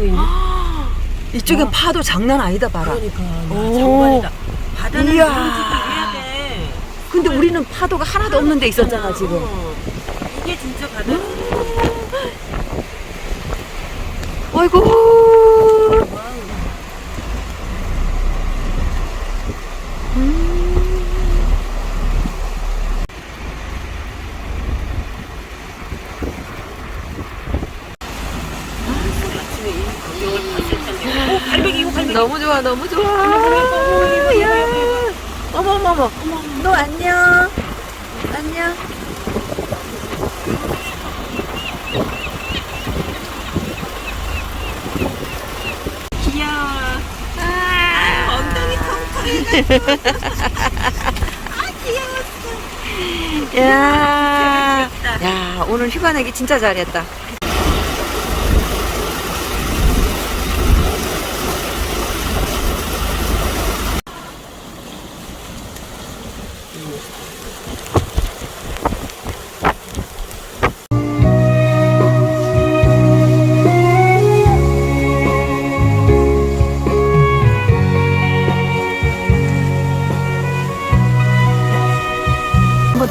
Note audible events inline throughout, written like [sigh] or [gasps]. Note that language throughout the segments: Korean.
보이네. [gasps] 이쪽에 와. 파도 장난 아니다, 봐라. 그러니까 오. 장관이다. 바다는 이야. 해야 돼. 근데 우리는 파도가 하나도 없는 데 있었잖아, 지금. 어. 이게 진짜 바다. 아이고. 아침에 이 광경을 봤을 텐데. 오, 갈매기 이거 갈매기. 너무 좋아, 너무 좋아. 야. 어머, 어머, 어머. 너 안녕. 안녕. 귀여워. 아, 엉덩이 텅텅해가지고. [laughs] 야. 야, 오늘 휴가 내기 진짜 잘했다.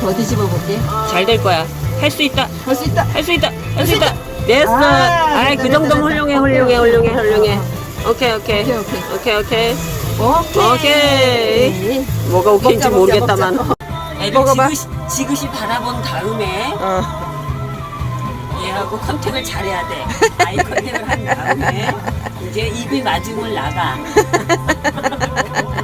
더 뒤집어 볼게. 잘 될 거야. 할 수 있다. 할 수 있다. 할 수 있다. 할 수 있다. 됐어. 아, 아이, 그 됐다, 정도면 됐다, 훌륭해. 훌륭해, 훌륭해, 훌륭해. 오케이, 오케이. 오케이, 오케이. 오케이, 오케이. 오케이. 오케이. 뭐가 오케이인지 먹자, 먹자, 모르겠다만. 애들 먹어봐. 지그시, 지그시 바라본 다음에 어. 얘하고 컨택을 잘해야 돼. 아이 컨택을 한 다음에 이제 입이 마중을 나가. [laughs]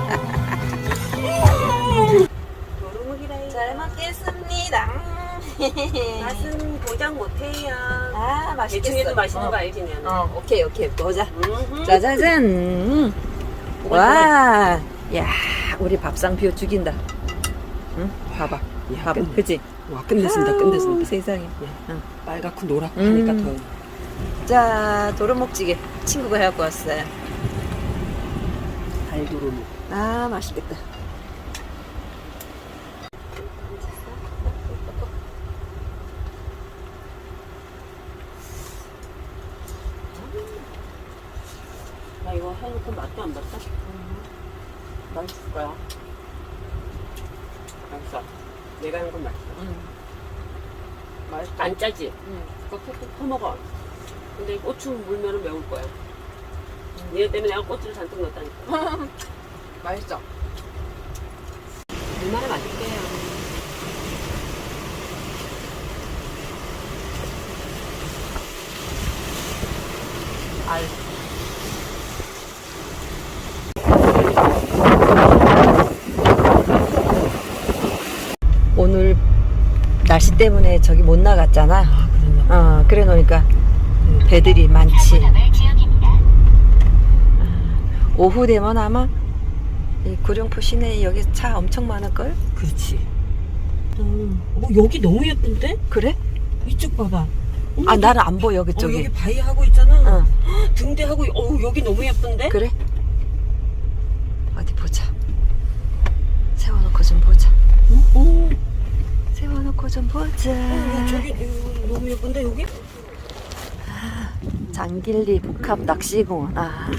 맛은 보장 못해요. 아, 맛있겠어. 대충해도 맛있는 어. 거 알지, 는 어, 오케이, 오케이. 보자. 짜자잔. 음. 와. 야, 우리 밥상 비워 죽인다. 응? 봐봐. 봐봐. 끝내. 그치? 와, 끝냈습니다, 아우, 끝냈습니다. 세상에. 응. 빨갛고 노랗고 하니까 음. 더. 자, 도루묵찌개. 친구가 해갖고 왔어요. 달도루묵. 아, 맛있겠다. 나 이거 해놓고 맛도 안 봤다. 맛있을 거야. 맛있어. 한건 맛있어. 응. 맛있다. 안 짜지? 응. 그거 푹푹 퍼먹어. 근데 고추 물면은 매울 거야. 얘 때문에 내가 고추를 잔뜩 넣었다니까. [laughs] 맛있어. 얼마나 맛있게요. 알. 오늘 때문에 저기 못 나갔잖아. 아, 그랬나? 어, 그래 놓으니까 배들이 많지. 아, 오후 되면 아마 이 구룡포 시내에 여기 차 엄청 많을걸? 그렇지. 음, 어, 여기 너무 예쁜데? 그래? 이쪽 봐봐. 아, 나는 안 보여, 어, 그쪽이. 여기 바위 하고 있잖아. 어, 등대 하고, 어, 여기 너무 예쁜데? 그래? 어디 보자. 세워놓고 좀 보자. 어, 어, 세워놓고 좀 보자. 어, 저기 어, 너무 예쁜데 여기? 장길리 복합 낚시공원. 아,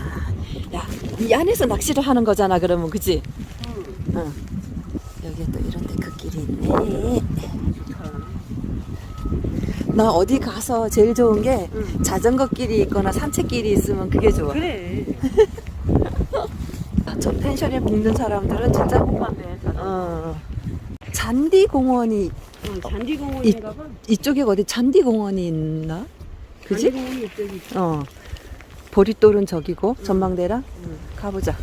야, 이 안에서 낚시를 하는 거잖아, 그러면, 그지? 응. 여기에 또 이런 데그 길이 있네. 나 어디 가서 제일 좋은 게 응. 자전거 길이 있거나 산책 길이 있으면 그게 좋아. 그래. [laughs] 저 펜션에 묵는 사람들은 진짜 맞네. 어, 잔디 공원이 어, 잔디공원인가 봐. 이쪽에 어디 잔디공원이 있나? 그지? 잔디공원이 이쪽이 있어. 어. 보릿돌은 저기고 전망대랑 응. 가보자.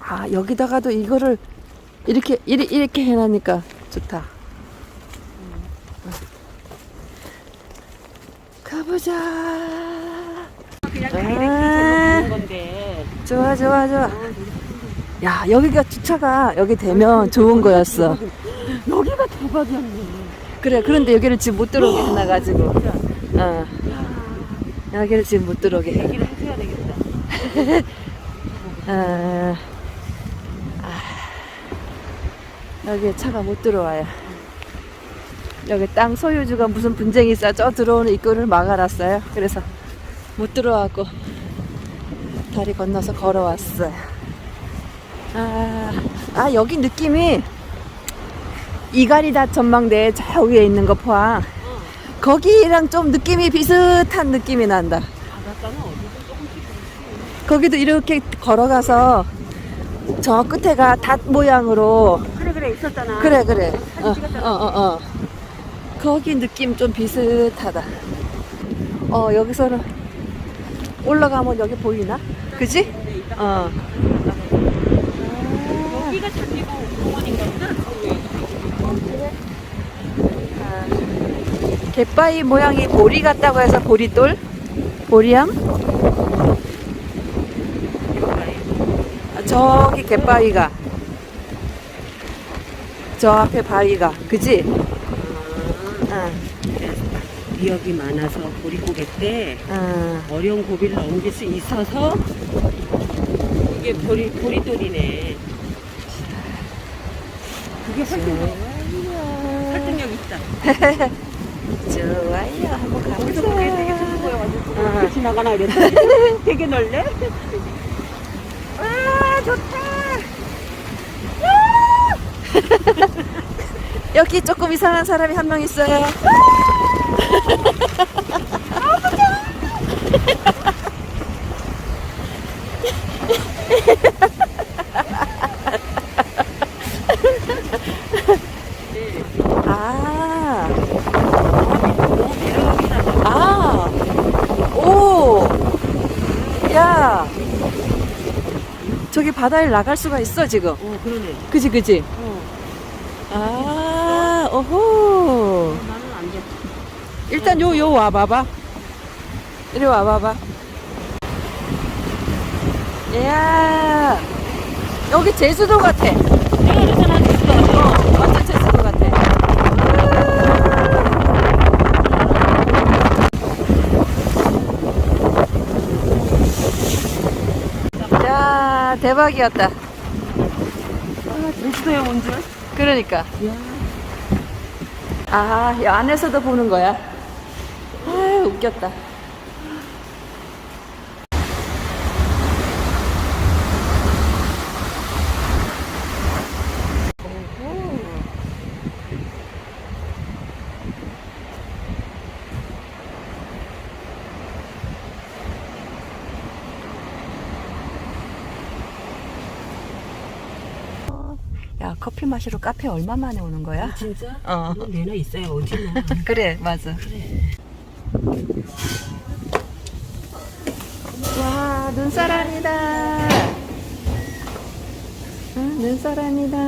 아 여기다가도 이거를 이렇게 이리, 이렇게 해놓으니까 좋다. 가보자. 그냥 아. 보는 건데. 좋아 좋아 좋아. 야 여기가 주차가 여기 되면 좋은 거였어. 여기가 대박이었네. 그래 그런데 여기를 지금 못 들어오게 해놔가지고. 어. 여기를 지금 못 들어오게 해. 얘기를 해줘야 되겠다. 아, 아, 여기에 차가 못 들어와요. 여기 땅 소유주가 무슨 분쟁이 있어 저 들어오는 입구를 막아놨어요. 그래서 못 들어와고 다리 건너서 걸어왔어요. 아, 아 여기 느낌이 이가리다 전망대 저 위에 있는 거 포항 거기랑 좀 느낌이 비슷한 느낌이 난다. 거기도 이렇게 걸어가서 저 끝에가 닷 모양으로. 그래 그래 있었잖아. 그래 그래. 어. 어, 어, 어. 거기 느낌 좀 비슷하다. 어 여기서는 올라가면 여기 보이나? 그지? 이따 어. 여기가 잡히고 공원인가? 보다 갯바위 모양이 보리 같다고 해서 보리돌? 보리암? 아, 저기 갯바위가. 저 앞에 바위가. 그지? 응, 미역이 많아서 보릿고개 때 응. 어려운 고비를 넘길 수 있어서 이게 보리 보리돌이네. 그게 설득력. 설득력 있다. [laughs] 좋아요. 한번 보기에 되게 가보자 좋은 거여가지고 어. 어떻게 지나가나 이랬다. [laughs] 되게 넓네. 와 좋다. 여기 조금 이상한 사람이 한 명 있어요. 아, 아, 오, 야, 저기 바다에 나갈 수가 있어 지금. 어 그러네. 그지 그지. 어 아, 오호. 나는 안 돼. 일단 요 요 와봐봐. 이리 와봐봐. 이야, 여기 제주도 같아. 내가 그랬잖아 제주도. 어, 완전 제주도 같아. 야, 대박이었다. 아 제주도에 온 줄. 그러니까. 야. 아, 이 안에서도 보는 거야. 아, 웃겼다. 야, 커피 마시러 카페 얼마 만에 오는 거야? 진짜? 어. 어. 내나 있어요 어디나. [laughs] 그래, 맞아. 와, 눈사람이다. 응, 눈사람이다.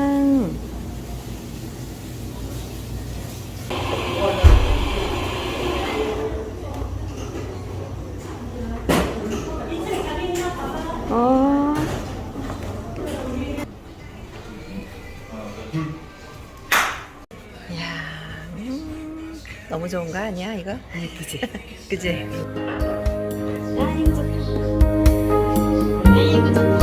어. 너무 좋은 거 아니야, 이거? 예쁘지. [laughs] 그지? 이